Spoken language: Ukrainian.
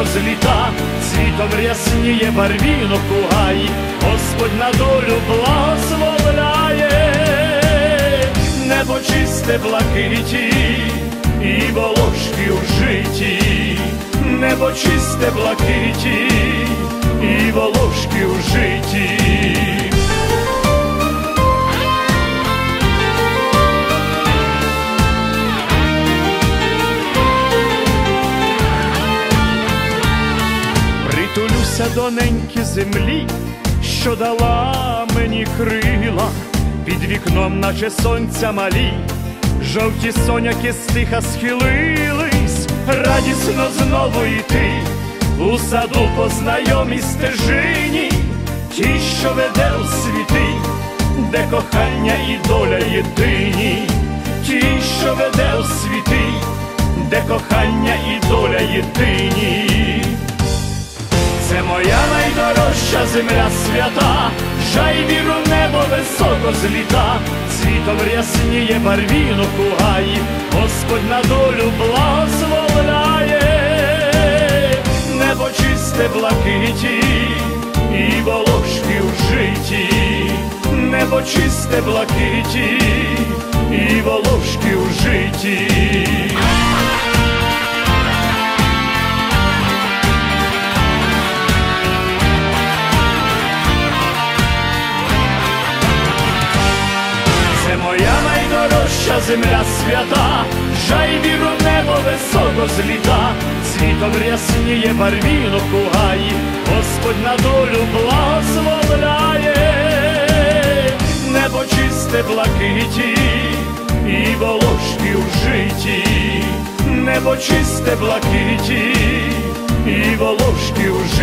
високо зліта, світом рясніє барвінок у гаї, Господь на долю благословляє, небо чисте блакиті, і волошки у житті, небо чисте блакиті, Притулюся до неньки землі, що дала мені крила, під вікном, наче сонця малі, жовті соняки стиха схилились, радісно знову йти, у саду по знайомій стежині, ті, що веде у світи, де кохання і доля єдині, ті, що веде у світи, де кохання і доля єдині. Найдорожча земля свята, жай віру небо високо зліта, світом рясніє барвінок у Господь на долю благословляє, небо чисте блакиті, і волошки у житті, небо чисте блакиті, і волошки у житті. Земля свята, жай віру небо високо зліта, світом рясніє барвінок у Господь на долю благословляє, небо чисте блакиті, і волошки у житті, небо чисте блакиті, і волошки у житті.